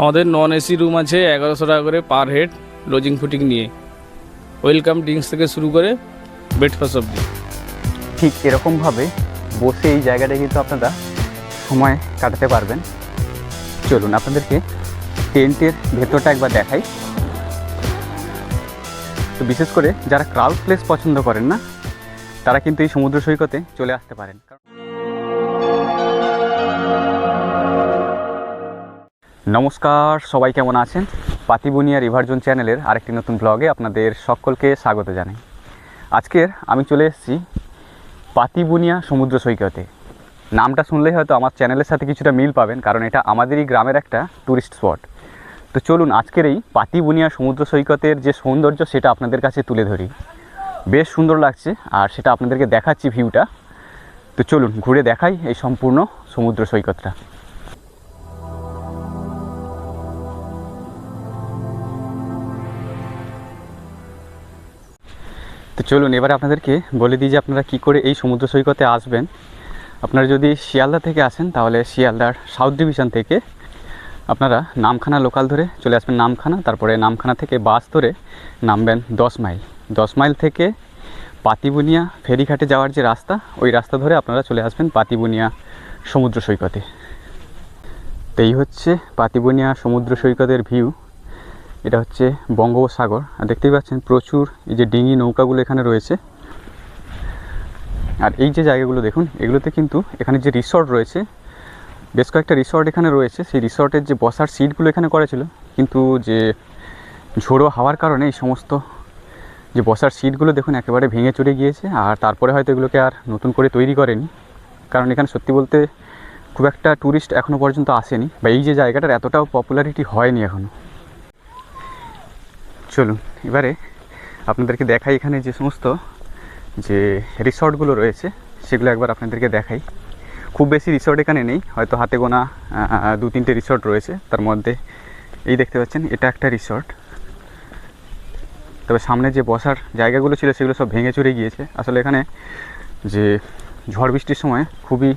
আমাদের নন AC room আছে, এগারোশো টাকা করে পার হেড লজিং ফুটিং নিয়ে। ওয়েলকাম ড্রিঙ্কস থেকে শুরু করে ব্রেকফাস্ট অবধি। ঠিক এরকমভাবে বসে এই জায়গাটা কিন্তু আপনারা সময় কাটাতে পারবেন। চলুন আপনাদেরকে টেন্টের ভেতরটা একবার দেখাই। তো বিশেষ করে যারা ক্রাউড প্লেস পছন্দ করেন না, তারা কিন্তু এই সমুদ্র সৈকতে চলে আসতে পারেন। কারণ- নমস্কার, সবাই কেমন আছেন? পাতিবুনিয়া রিভারজন চ্যানেলের আরেকটি নতুন ব্লগে আপনাদের সকলকে স্বাগত জানাই। আজকের আমি চলে এসেছি পাতিবুনিয়া সমুদ্র সৈকতে। নামটা শুনলেই হয়তো আমার চ্যানেলের সাথে কিছুটা মিল পাবেন, কারণ এটা আমাদেরই গ্রামের একটা ট্যুরিস্ট স্পট তো চলুন আজকের এই পাতিবুনিয়া সমুদ্র সৈকতের যে সৌন্দর্য, সেটা আপনাদের কাছে তুলে ধরি। বেশ সুন্দর লাগছে, আর সেটা আপনাদেরকে দেখাচ্ছি ভিউটা তো চলুন ঘুরে দেখাই এই সম্পূর্ণ সমুদ্র সৈকতটা। তো চলুন, এবার আপনাদেরকে বলে দিই যে আপনারা কী করে এই সমুদ্র সৈকতে আসবেন। আপনারা যদি শিয়ালদা থেকে আসেন, তাহলে শিয়ালদার সাউথ ডিভিশন থেকে আপনারা নামখানা লোকাল ধরে চলে আসবেন। নামখানা, তারপরে নামখানা থেকে বাস ধরে নামবেন দশ মাইল। দশ মাইল থেকে পাতিবুনিয়া ফেরিঘাটে যাওয়ার যে রাস্তা, ওই রাস্তা ধরে আপনারা চলে আসবেন পাতিবুনিয়া সমুদ্র সৈকতে। তো এই হচ্ছে পাতিবুনিয়া সমুদ্র সৈকতের ভিউ এটা হচ্ছে বঙ্গোপসাগর। আর দেখতেই পাচ্ছেন প্রচুর এই যে ডিঙি নৌকাগুলো এখানে রয়েছে। আর এই যে জায়গাগুলো দেখুন, এগুলোতে কিন্তু এখানে যে রিসর্ট রয়েছে, বেশ কয়েকটা রিসর্ট এখানে রয়েছে। সেই রিসর্টের যে বসার সিটগুলো এখানে করা ছিল, কিন্তু যে ঝোড়ো হাওয়ার কারণে এই সমস্ত যে বসার সিটগুলো দেখুন একেবারে ভেঙে চড়ে গিয়েছে। আর তারপরে হয়তো এগুলোকে আর নতুন করে তৈরি করেনি। কারণ এখানে সত্যি বলতে খুব একটা ট্যুরিস্ট এখনও পর্যন্ত আসেনি। বা এই যে জায়গাটার এতটাও পপুলারিটি হয়নি এখনও চলুন, এবারে আপনাদেরকে দেখাই এখানে যে সমস্ত যে রিসর্টগুলো রয়েছে, সেগুলো একবার আপনাদেরকে দেখাই। খুব বেশি রিসর্ট এখানে নেই, হয়তো হাতে গোনা দু তিনটে রিসর্ট রয়েছে, তার মধ্যে এই দেখতে পাচ্ছেন, এটা একটা রিসর্ট। তবে সামনে যে বসার জায়গাগুলো ছিল, সেগুলো সব ভেঙে চুরে গিয়েছে। আসলে এখানে যে ঝড় বৃষ্টির সময় খুবই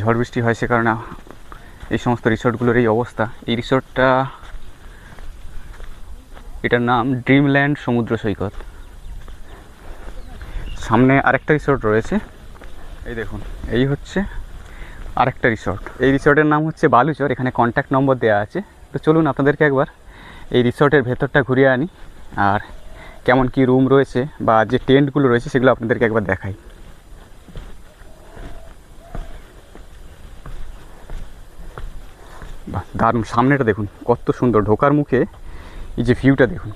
ঝড় বৃষ্টি হয়, সে কারণে এই সমস্ত রিসর্টগুলোর এই অবস্থা। এই রিসর্টটা এটার নাম ড্রিমল্যান্ড সমুদ্র সৈকত। সামনে আরেকটা রিসর্ট রয়েছে। এই দেখুন, এই হচ্ছে আরেকটা রিসর্ট এই রিসর্টের নাম হচ্ছে বালুচর, এখানে কন্ট্যাক্ট নম্বর দেওয়া আছে। তো চলুন আপনাদেরকে একবার এই রিসর্টের ভেতরটা ঘুরিয়ে আনি, আর কেমন কি রুম রয়েছে বা যে টেন্টগুলো রয়েছে সেগুলো আপনাদেরকে একবার দেখাই। দারুণ, সামনেটা দেখুন, কত সুন্দর, ঢোকার মুখে এই যে ভিউটা দেখুন।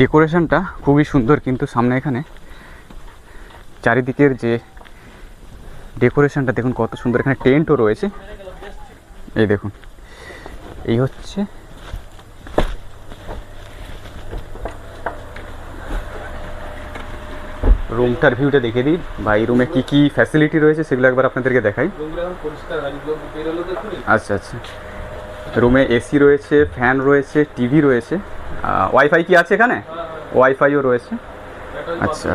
ডেকোরেশনটা খুবই সুন্দর কিন্তু সামনে এখানে চারিদিকের যে ডেকোরেশনটা দেখুন কত সুন্দর। এখানে টেন্টও রয়েছে। এই দেখুন। এই হচ্ছে রুমটার ভিউটা দেখে দিই। বা এই রুমে কী কী ফ্যাসিলিটি রয়েছে সেগুলো একবার আপনাদেরকে দেখাই। আচ্ছা আচ্ছা। রুমে এসি রয়েছে, ফ্যান রয়েছে, টিভি রয়েছে। ওয়াইফাই কি আছে এখানে? ওয়াইফাইও রয়েছে। আচ্ছা।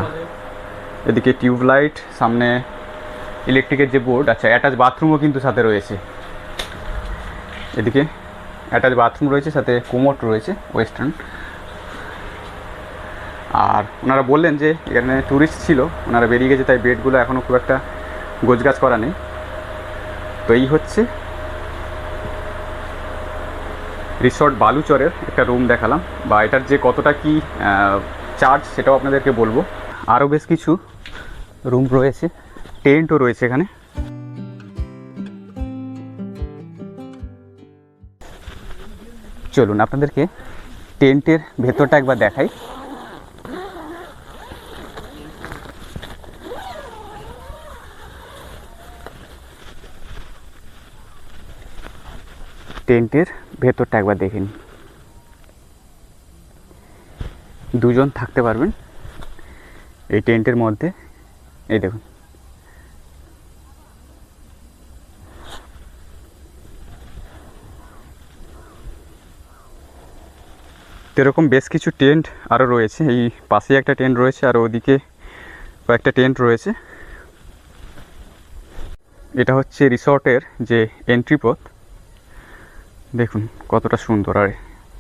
এদিকে টিউবলাইট, সামনে ইলেকট্রিকের যে বোর্ড আচ্ছা অ্যাটাচ বাথরুমও কিন্তু সাথে রয়েছে। এদিকে অ্যাটাচ বাথরুম রয়েছে, সাথে কোমোট রয়েছে, ওয়েস্টার্ন। আর ওনারা বললেন যে, এখানে ট্যুরিস্ট ছিল, ওনারা বেরিয়ে গেছে, তাই বেডগুলো এখনও খুব একটা গোছগাছ করা নেই। তো এই হচ্ছে রিসর্ট বালুচরের একটা রুম দেখালাম। বা এটার যে কতটা কি চার্জ সেটাও আপনাদেরকে বলব। আরও বেশ কিছু রুম রয়েছে, টেন্টও রয়েছে এখানে। চলুন আপনাদেরকে টেন্টের ভেতরটা একবার দেখাই। টেন্টের ভেতরটা একবার দেখে নিন। দুজন থাকতে পারবেন এই টেন্টের মধ্যে। এই দেখুন। এরকম বেশ কিছু টেন্ট আরও রয়েছে। এই পাশেই একটা টেন্ট রয়েছে আর ওদিকে কয়েকটা টেন্ট রয়েছে। এটা হচ্ছে রিসর্টের যে এন্ট্রি পথ। দেখুন, কতটা সুন্দর। আর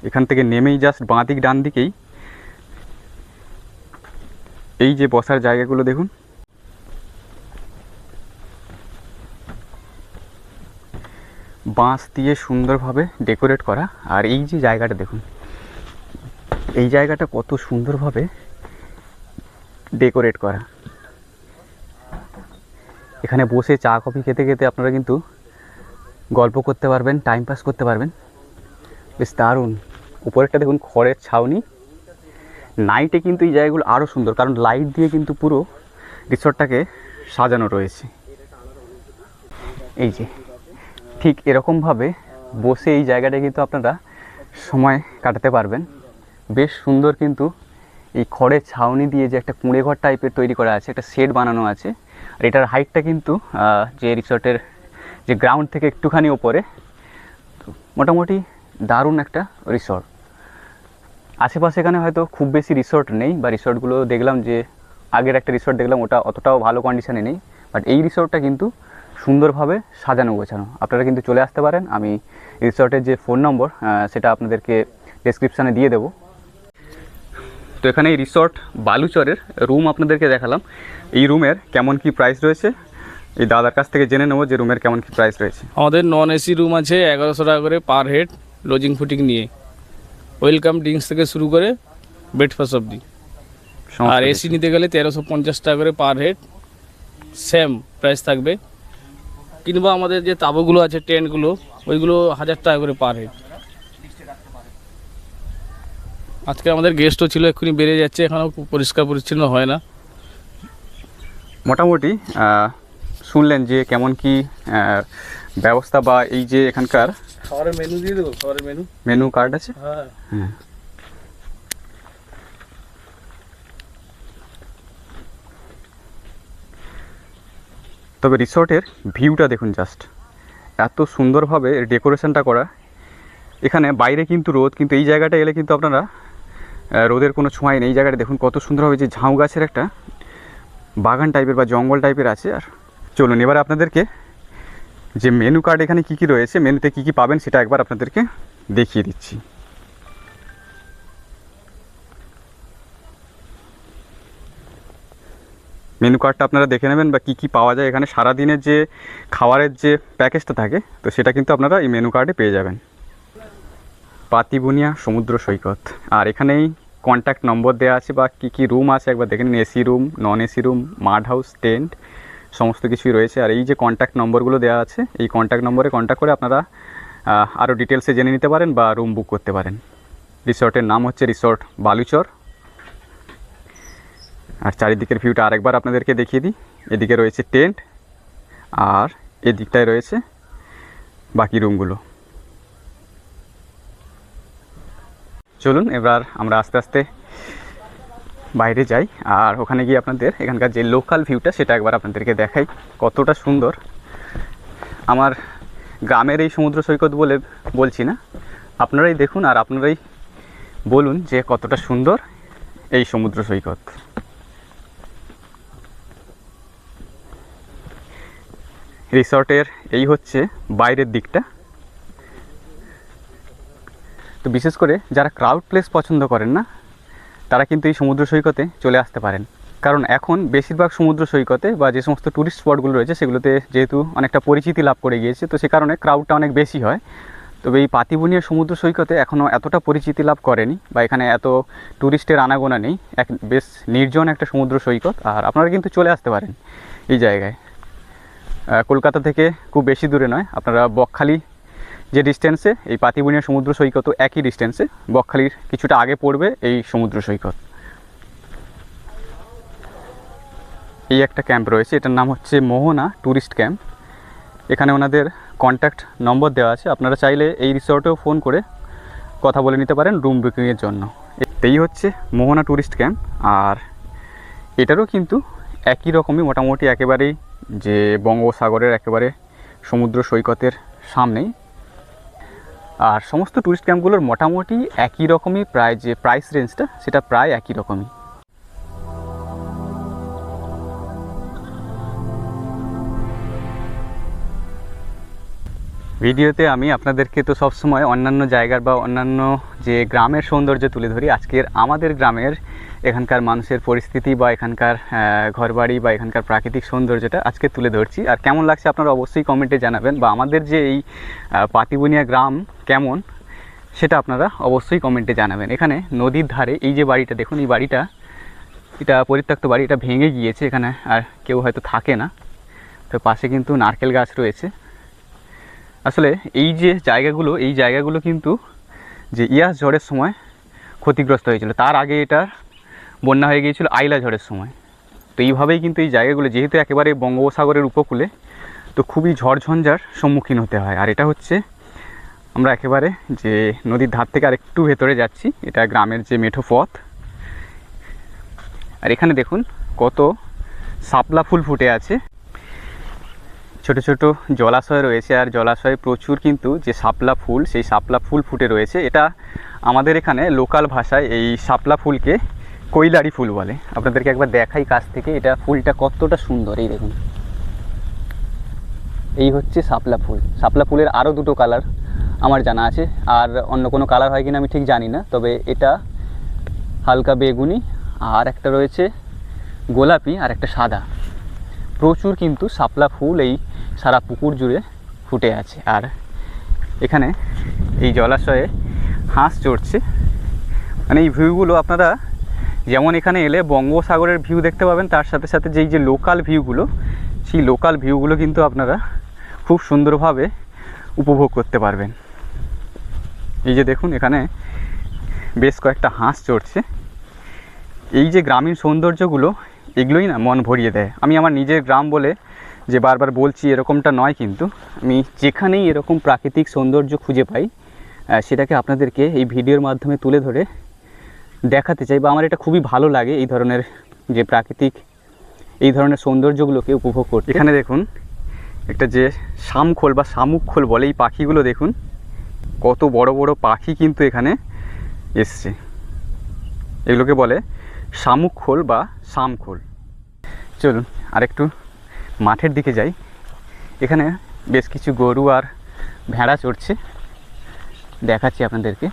এখান থেকে নেমেই জাস্ট বাঁ দিক ডান দিকেই এই যে বসার জায়গাগুলো দেখুন। বাঁশ দিয়ে সুন্দরভাবে ডেকোরেট করা। আর এই যে জায়গাটা দেখুন, এই জায়গাটা কত সুন্দরভাবে ডেকোরেট করা। এখানে বসে চা, কফি খেতে খেতে আপনারা কিন্তু গল্প করতে পারবেন টাইম পাস করতে পারবেন। বেশ দারুণ। উপরেরটা দেখুন, খড়ের ছাউনি। নাইটে কিন্তু এই জায়গাগুলো আরও সুন্দর, কারণ লাইট দিয়ে কিন্তু পুরো রিসর্টটাকে সাজানো রয়েছে। এই যে, ঠিক এরকমভাবে বসে এই জায়গাটা কিন্তু আপনারা সময় কাটাতে পারবেন। বেশ সুন্দর কিন্তু এই খড়ের ছাউনি দিয়ে যে একটা কুঁড়ে ঘর টাইপের তৈরি করা আছে, একটা শেড বানানো আছে। আর এটার হাইটটা কিন্তু যে রিসর্টের যে গ্রাউন্ড থেকে একটুখানি ওপরে মোটামুটি দারুণ একটা রিসর্ট আশেপাশে এখানে হয়তো খুব বেশি রিসর্ট নেই, বা রিসর্টগুলো দেখলাম যে আগের একটা রিসর্ট দেখলাম, ওটা অতটাও ভালো কন্ডিশনে নেই বাট এই রিসর্টটা কিন্তু সুন্দরভাবে সাজানো গোছানো। আপনারা কিন্তু চলে আসতে পারেন, আমি রিসর্টের যে ফোন নম্বর সেটা আপনাদেরকে ডেসক্রিপশানে দিয়ে দেবো। তো এখানে এই রিসর্ট বালুচরের রুম আপনাদেরকে দেখালাম। এই রুমের কেমন কি প্রাইস রয়েছে এই দাদার কাছ থেকে জেনে নেব যে রুমের কেমন কি প্রাইস রয়েছে। আমাদের নন এসি রুম আছে এগারোশো টাকা করে পার হেড লজিং ফুটিং নিয়ে। ওয়েলকাম ড্রিঙ্কস থেকে শুরু করে ব্রেকফাস্ট অবধি। আর এসি নিতে গেলে তেরোশো পঞ্চাশ টাকা করে পার হেড সেম প্রাইস থাকবে। কিংবা আমাদের যে তাবুগুলো আছে টেন্টগুলো ওইগুলো হাজার টাকা করে পার হেড আজকে আমাদের গেস্টও ছিল এক্ষুনি বেড়ে যাচ্ছে এখনও পরিষ্কার পরিচ্ছন্ন হয় না। মোটামুটি শুনলেন যে কেমন কি ব্যবস্থা বা এই যে এখানকার খাবারের মেনু দিয়ে দেবো খাবারের মেনু মেনু কার্ড আছে? হ্যাঁ। হ্যাঁ। তবে রিসর্টের ভিউটা দেখুন জাস্ট এত সুন্দরভাবে ডেকোরেশনটা করা। এখানে বাইরে কিন্তু রোদ কিন্তু এই জায়গাটা এলে কিন্তু আপনারা রোদের কোনো ছোঁয়াই নেই। এই জায়গাটা দেখুন কত সুন্দরভাবে যে ঝাউ গাছের একটা বাগান টাইপের বা জঙ্গল টাইপের আছে। আর চলুন, এবার আপনাদেরকে যে মেনু কার্ড এখানে কী কী রয়েছে মেনুতে কী কী পাবেন সেটা একবার আপনাদেরকে দেখিয়ে দিচ্ছি। মেনু কার্ডটা আপনারা দেখে নেবেন বা কী কী পাওয়া যায়। এখানে সারাদিনের যে খাবারের যে প্যাকেজটা থাকে, তো সেটা কিন্তু আপনারা এই মেনু কার্ডে পেয়ে যাবেন। পাতিবুনিয়া সমুদ্র সৈকত। আর এখানেই কন্ট্যাক্ট নম্বর দেওয়া আছে বা কী কী রুম আছে, একবার দেখে নিন। AC room non AC room mud house tent সমস্ত কিছুই রয়েছে। আর এই যে কন্ট্যাক্ট নম্বরগুলো দেওয়া আছে, এই কন্ট্যাক্ট নম্বরে কন্ট্যাক্ট করে আপনারা আরও ডিটেলসে জেনে নিতে পারেন বা রুম বুক করতে পারেন। রিসর্টের নাম হচ্ছে রিসর্ট বালুচর। আর চারিদিকের ভিউটা আরেকবার আপনাদেরকে দেখিয়ে দিই। এদিকে রয়েছে টেন্ট আর এদিকটায় রয়েছে বাকি রুমগুলো চলুন, এবার আমরা আস্তে আস্তে বাইরে যাই আর ওখানে গিয়ে আপনাদের এখানকার যে লোকাল ভিউটা সেটা একবার আপনাদেরকে দেখাই কতটা সুন্দর। আমার গ্রামের এই সমুদ্র সৈকত বলে বলছি না। আপনারাই দেখুন আর আপনারাই বলুন যে কতটা সুন্দর এই সমুদ্র সৈকত। রিসর্টের এই হচ্ছে বাইরের দিকটা। তো বিশেষ করে যারা ক্রাউড প্লেস পছন্দ করেন না তারা কিন্তু এই সমুদ্র সৈকতে চলে আসতে পারেন। কারণ এখন বেশিরভাগ সমুদ্র সৈকতে বা যে সমস্ত ট্যুরিস্ট স্পটগুলো রয়েছে, সেগুলোতে যেহেতু অনেকটা পরিচিতি লাভ করে গিয়েছে, তো সে কারণে ক্রাউডটা অনেক বেশি হয়। তবে এই পাতিবুনিয়া সমুদ্র সৈকতে এখনও এতটা পরিচিতি লাভ করেনি বা এখানে এত ট্যুরিস্টের আনাগোনা নেই। এক বেশ নির্জন একটা সমুদ্র সৈকত, আর আপনারা কিন্তু চলে আসতে পারেন এই জায়গায়। কলকাতা থেকে খুব বেশি দূরে নয়, আপনারা বকখালি যে ডিস্টেন্সে এই পাতিবুনিয়া সমুদ্র সৈকত একই ডিস্টেন্সে বকখালির কিছুটা আগে পড়বে এই সমুদ্র সৈকত। এই একটা ক্যাম্প রয়েছে, এটার নাম হচ্ছে মোহনা ট্যুরিস্ট ক্যাম্প এখানে ওনাদের কন্ট্যাক্ট নম্বর দেওয়া আছে, আপনারা চাইলে এই রিসর্টেও ফোন করে কথা বলে নিতে পারেন রুম বুকিংয়ের জন্য। এই হচ্ছে মোহনা ট্যুরিস্ট ক্যাম্প আর এটারও কিন্তু একই রকমই মোটামুটি একেবারেই যে বঙ্গোপসাগরের একেবারে সমুদ্র সৈকতের সামনেই। আর সমস্ত ট্যুরিস্ট ক্যাম্পগুলোর মোটামুটি একই রকমই প্রায় যে প্রাইস রেঞ্জটা সেটা প্রায় একই রকমই। ভিডিওতে আমি আপনাদেরকে তো সবসময় অন্যান্য জায়গার বা অন্যান্য যে গ্রামের সৌন্দর্য তুলে ধরি, আজকের আমাদের গ্রামের এখানকার মানুষের পরিস্থিতি বা এখানকার ঘরবাড়ি বা এখানকার প্রাকৃতিক সৌন্দর্যটা আজকে তুলে ধরছি। আর কেমন লাগছে আপনারা অবশ্যই কমেন্টে জানাবেন বা আমাদের যে এই পাতিবুনিয়া গ্রাম কেমন সেটা আপনারা অবশ্যই কমেন্টে জানাবেন। এখানে নদীর ধারে এই যে বাড়িটা, দেখুন এই বাড়িটা, এটা পরিত্যক্ত বাড়ি, এটা ভেঙে গিয়েছে এখানে আর কেউ হয়তো থাকে না। তো পাশে কিন্তু নারকেল গাছ রয়েছে। আসলে এই যে জায়গাগুলো, এই জায়গাগুলো কিন্তু যে ইয়াস ঝড়ের সময় ক্ষতিগ্রস্ত হয়েছিল। তার আগে এটা বন্যা হয়ে গিয়েছিল আইলা ঝড়ের সময়। তো এইভাবেই কিন্তু এই জায়গাগুলো, যেহেতু একেবারে বঙ্গোপসাগরের উপকূলে, তো খুবই ঝড়ঝঞ্ঝার সম্মুখীন হতে হয়। আর এটা হচ্ছে আমরা একেবারে যে নদীর ধার থেকে আরেকটু ভেতরে যাচ্ছি। এটা গ্রামের যে মেঠো পথ। আর এখানে দেখুন কত সাপলা ফুল ফুটে আছে। ছোট ছোট জলাশয় রয়েছে, আর জলাশয়ে প্রচুর কিন্তু যে শাপলা ফুল, সেই সাপলা ফুল ফুটে রয়েছে। এটা আমাদের এখানে লোকাল ভাষায় এই সাপলা ফুলকে কৈলারি ফুল বলে। আপনাদেরকে একবার দেখাই কাছ থেকে এটা ফুলটা কতটা সুন্দর, এই দেখুন। এই হচ্ছে শাপলা ফুল। শাপলা ফুলের আরও দুটো কালার আমার জানা আছে, আর অন্য কোনো কালার হয় কিনা আমি ঠিক জানি না, তবে এটা হালকা বেগুনি, আর একটা রয়েছে গোলাপি, আর একটা সাদা। প্রচুর কিন্তু শাপলা ফুল এই সারা পুকুর জুড়ে ফুটে আছে। আর এখানে এই জলাশয়ে হাঁস চড়ছে। মানে এই ভিউগুলো আপনারা যেমন এখানে এলে বঙ্গোসাগরের ভিউ দেখতে পাবেন, তার সাথে সাথে যেই যে লোকাল ভিউগুলো সেই লোকাল ভিউগুলো কিন্তু আপনারা খুব সুন্দরভাবে উপভোগ করতে পারবেন। এই যে দেখুন, এখানে বেশ কয়েকটা হাঁস চড়ছে। এই যে গ্রামীণ সৌন্দর্যগুলো, এগুলোই না মন ভরিয়ে দেয়। আমি আমার নিজের গ্রাম বলে যে বারবার বলছি, এরকমটা নয় কিন্তু আমি যেখানেই এরকম প্রাকৃতিক সৌন্দর্য খুঁজে পাই সেটাকে আপনাদেরকে এই ভিডিওর মাধ্যমে তুলে ধরে দেখাতে চাই বা আমার এটা খুবই ভালো লাগে এই ধরনের যে প্রাকৃতিক, এই ধরনের সৌন্দর্যগুলোকে উপভোগ করতে। এখানে দেখুন, একটা যে শামখোল বা শামুক খোল বলে এই পাখিগুলো দেখুন, কত বড় বড় পাখি কিন্তু এখানে এসছে। এগুলোকে বলে শামুক খোল বা শামখোল চলুন, আরেকটু মাঠের দিকে যাই। এখানে বেশ কিছু গরু আর ভেড়া চড়ছে। দেখাচ্ছি আপনাদেরকে।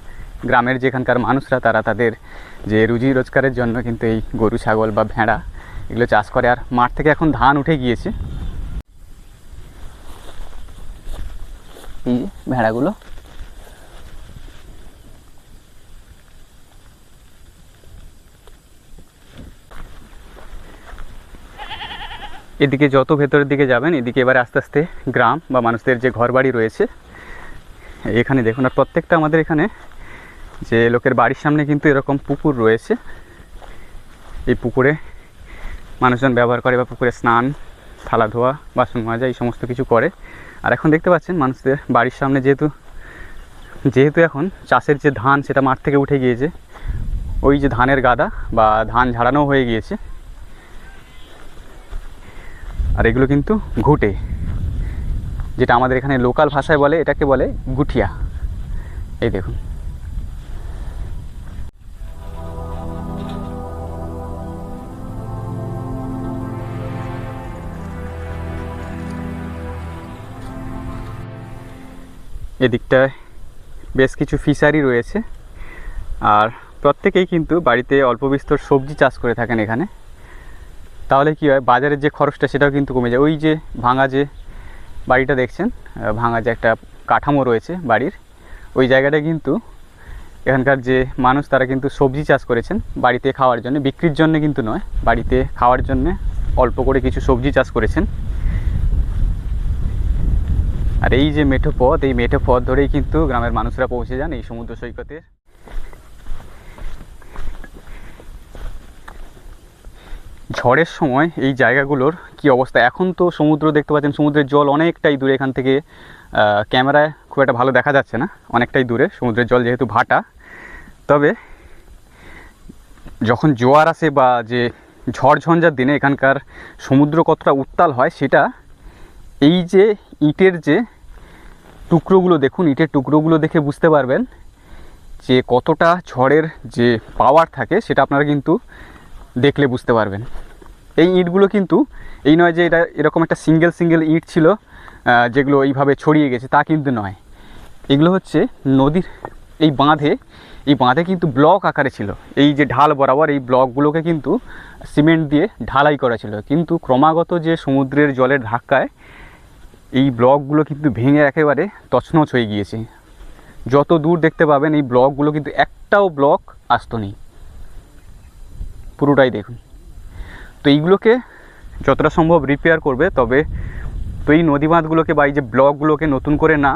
গ্রামের যেখানকার মানুষরা, তারা তাদের যে রুজি রোজগারের জন্য কিন্তু এই গরু, ছাগল বা ভেড়া এগুলো চাষ করে। আর মাঠ থেকে এখন ধান উঠে গিয়েছে। এই ভেড়াগুলো। এদিকে যত ভেতরের দিকে যাবেন, এদিকে এবারে আস্তে আস্তে গ্রাম বা মানুষদের যে ঘরবাড়ি রয়েছে, এখানে দেখুন, আর প্রত্যেকটা আমাদের এখানে যে লোকের বাড়ির সামনে কিন্তু এরকম পুকুর রয়েছে। এই পুকুরে মানুষজন ব্যবহার করে বা পুকুরে স্নান থালা ধোয়া বাসন মাজা এই সমস্ত কিছু করে। আর এখন দেখতে পাচ্ছেন মানুষদের বাড়ির সামনে যেহেতু যেহেতু এখন চাষের যে ধান সেটা মাঠ থেকে উঠে গিয়েছে, ওই যে ধানের গাদা বা ধান ঝাড়ানো হয়ে গিয়েছে। আর এগুলো কিন্তু ঘুটে, যেটা আমাদের এখানে লোকাল ভাষায় বলে, এটাকে বলে গুঠিয়া। এই দেখুন। এদিকটায় বেশ কিছু ফিশারি রয়েছে। আর প্রত্যেকেই কিন্তু বাড়িতে অল্প বিস্তর সবজি চাষ করে থাকেন এখানে। তাহলে কি হয়, বাজারের যে খরচটা সেটাও কিন্তু কমে যায়। ওই যে ভাঙা যে বাড়িটা দেখছেন ভাঙা যে একটা কাঠামো রয়েছে বাড়ির, ওই জায়গাটা কিন্তু এখানকার যে মানুষ তারা কিন্তু সবজি চাষ করেছেন বাড়িতে খাওয়ার জন্য। বিক্রির জন্য কিন্তু নয়, বাড়িতে খাওয়ার জন্য অল্প করে কিছু সবজি চাষ করেছেন। আর এই যে মেঠো পথ, এই মেঠো পথ ধরেই কিন্তু গ্রামের মানুষরা পৌঁছে যান এই সমুদ্র সৈকতে ঝড়ের সময় এই জায়গাগুলোর কি অবস্থা? এখন তো সমুদ্র দেখতে পাচ্ছেন, সমুদ্রের জল অনেকটাই দূরে, এখান থেকে ক্যামেরায় খুব একটা ভালো দেখা যাচ্ছে না, অনেকটাই দূরে, সমুদ্রের জল যেহেতু ভাটা। তবে যখন জোয়ার আসে বা যে ঝড় ঝঞ্ঝার দিনে এখানকার সমুদ্র কতটা উত্তাল হয়, সেটা এই যে ইটের যে টুকরোগুলো দেখুন, ইটের টুকরোগুলো দেখে বুঝতে পারবেন যে কতটা ঝড়ের যে পাওয়ার থাকে সেটা আপনারা কিন্তু দেখলে বুঝতে পারবেন। এই ইটগুলো কিন্তু, এই নয় যে এটা এরকম একটা সিঙ্গেল সিঙ্গেল ইট ছিল যেগুলো এইভাবে ছড়িয়ে গেছে, তা কিন্তু নয়। এগুলো হচ্ছে নদীর, এই বাঁধে এই বাঁধে কিন্তু ব্লক আকারে ছিল। এই যে ঢাল বরাবর এই ব্লকগুলোকে কিন্তু সিমেন্ট দিয়ে ঢালাই করা ছিল। কিন্তু ক্রমাগত যে সমুদ্রের জলের ধাক্কায় এই ব্লকগুলো কিন্তু ভেঙে একেবারে তছনছ হয়ে গিয়েছে। যত দূর দেখতে পাবেন এই ব্লকগুলো কিন্তু একটাও ব্লক আসতো নেই। পুরোটাই দেখুন। তো এইগুলোকে যতটা সম্ভব রিপেয়ার করবে, তবে তো এই নদী বাঁধগুলোকে বা এই যে ব্লকগুলোকে নতুন করে না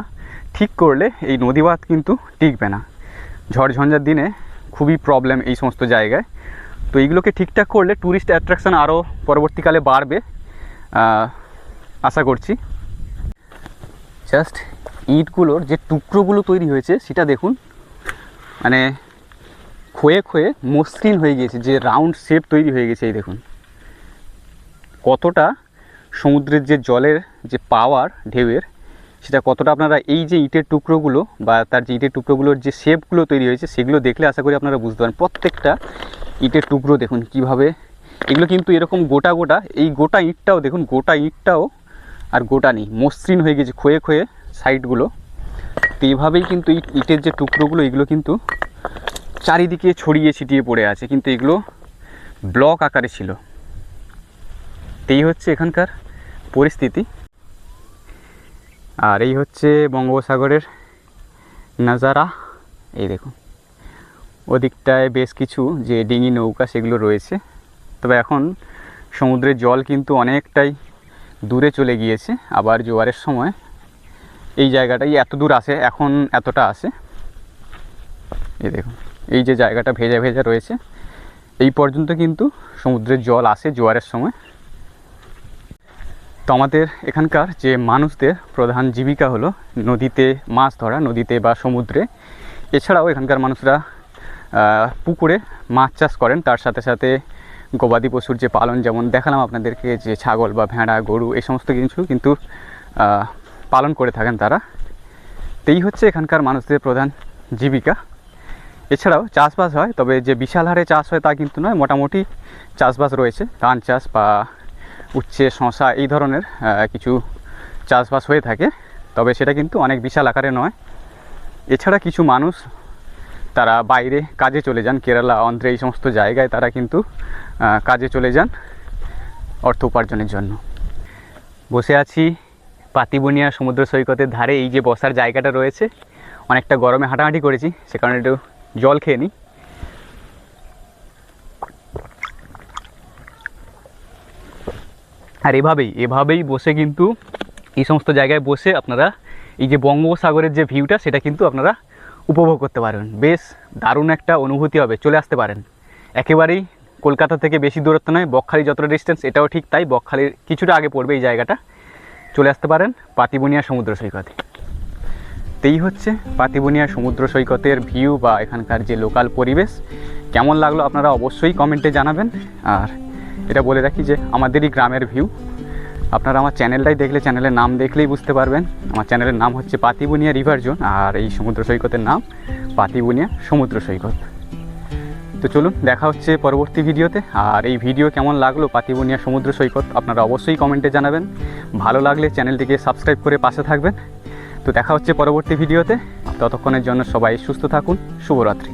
ঠিক করলে এই নদী বাঁধ কিন্তু টিকবে না। ঝড় ঝঞ্ঝার দিনে খুবই প্রবলেম এই সমস্ত জায়গায়। তো এইগুলোকে ঠিকঠাক করলে ট্যুরিস্ট অ্যাট্রাকশন আরও পরবর্তীকালে বাড়বে আশা করছি। জাস্ট ইটগুলোর যে টুকরোগুলো তৈরি হয়েছে, সেটা দেখুন। মানে ক্ষয়ে ক্ষয়ে মসৃণ হয়ে গিয়েছে, যে রাউন্ড শেপ তৈরি হয়ে গেছে, এই দেখুন। কতটা সমুদ্রের যে জলের যে পাওয়ার ঢেউয়ের, সেটা কতটা আপনারা এই যে ইটের টুকরোগুলো বা তার যে ইটের টুকরোগুলোর যে শেপগুলো তৈরি হয়েছে, সেগুলো দেখলে আশা করি আপনারা বুঝতে পারেন প্রত্যেকটা ইটের টুকরো দেখুন কীভাবে, এগুলো কিন্তু এরকম গোটা গোটা, এই গোটা ইটটাও দেখুন, গোটা ইটটাও আর গোটা নেই, মসৃণ হয়ে গেছে ক্ষয়ে ক্ষয়ে সাইডগুলো। তো এইভাবেই কিন্তু ইট, ইটের যে টুকরোগুলো, এগুলো কিন্তু চারিদিকে ছড়িয়ে ছিটিয়ে পড়ে আছে, কিন্তু এগুলো ব্লক আকারে ছিল। এই হচ্ছে এখানকার পরিস্থিতি। আর এই হচ্ছে বঙ্গোপসাগরের নাজারা। এই দেখুন, ওদিকটায় বেশ কিছু যে ডিঙি নৌকা সেগুলো রয়েছে। তবে এখন সমুদ্রের জল কিন্তু অনেকটাই দূরে চলে গিয়েছে, আবার জোয়ারের সময়। এই জায়গাটাই এত দূর আসে এখন এতটা আসে এই দেখুন, এই যে জায়গাটা ভেজা ভেজা রয়েছে, এই পর্যন্ত কিন্তু সমুদ্রের জল আসে জোয়ারের সময়। তো আমাদের এখানকার যে মানুষদের প্রধান জীবিকা হলো নদীতে মাছ ধরা, নদীতে বা সমুদ্রে। এছাড়াও এখানকার মানুষরা পুকুরে মাছ চাষ করেন, তার সাথে সাথে গবাদি পশুর যে পালন, যেমন দেখালাম আপনাদেরকে যে ছাগল বা ভেড়া, গরু, এই সমস্ত কিছু কিন্তু পালন করে থাকেন তারা। এই হচ্ছে এখানকার মানুষদের প্রধান জীবিকা। এছাড়াও চাষবাস হয়, তবে যে বিশাল হারে চাষ হয় তা কিন্তু নয়, মোটামুটি চাষবাস রয়েছে। ধান চাষ বা উচ্ছে শশা এই ধরনের কিছু চাষবাস হয়ে থাকে, তবে সেটা কিন্তু অনেক বিশাল আকারে নয়। এছাড়া কিছু মানুষ তারা বাইরে কাজে চলে যান, কেরালা, অন্ধ্রে এই সমস্ত জায়গায় তারা কিন্তু কাজে চলে যান অর্থ উপার্জনের জন্য। বসে আছি পাতিবুনিয়া সমুদ্র সৈকতের ধারে, এই যে বসার জায়গাটা রয়েছে, অনেকটা গরমে হাঁটাহাঁটি করেছি, সে কারণে একটু জল খেয়ে নিই। আর এভাবেই এভাবেই বসে কিন্তু এই সমস্ত জায়গায় বসে আপনারা এই যে বঙ্গোপসাগরের যে ভিউটা, সেটা কিন্তু আপনারা উপভোগ করতে পারবেন বেশ দারুণ একটা অনুভূতি হবে, চলে আসতে পারেন। একেবারেই কলকাতা থেকে বেশি দূরত্ব নয়, বকখালি যতটা ডিস্টেন্স এটাও ঠিক তাই, বকখালির কিছুটা আগে পড়বে এই জায়গাটা। চলে আসতে পারেন পাতিবুনিয়া সমুদ্র সৈকতে। তো এই হচ্ছে পাতিবুনিয়া সমুদ্র সৈকতের ভিউ বা এখানকার যে লোকাল পরিবেশ। কেমন লাগল আপনারা অবশ্যই কমেন্টে জানাবেন। আর এটা বলে রাখি যে আমাদেরই গ্রামের ভিউ আপনারা আমার চ্যানেলটাই দেখলে, চ্যানেলের নাম দেখলেই বুঝতে পারবেন। আমার চ্যানেলের নাম হচ্ছে পাতিবুনিয়া রিভার জোন, আর এই সমুদ্র সৈকতের নাম পাতিবুনিয়া সমুদ্র সৈকত। তো চলুন, দেখা হচ্ছে পরবর্তী ভিডিওতে। আর এই ভিডিও কেমন লাগল পাতিবুনিয়া সমুদ্র সৈকত, আপনারা অবশ্যই কমেন্টে জানাবেন। ভালো লাগলে চ্যানেলটিকে সাবস্ক্রাইব করে পাশে থাকবেন। তো দেখা হচ্ছে পরবর্তী ভিডিওতে। ততক্ষণের জন্য সবাই সুস্থ থাকুন। শুভরাত্রি।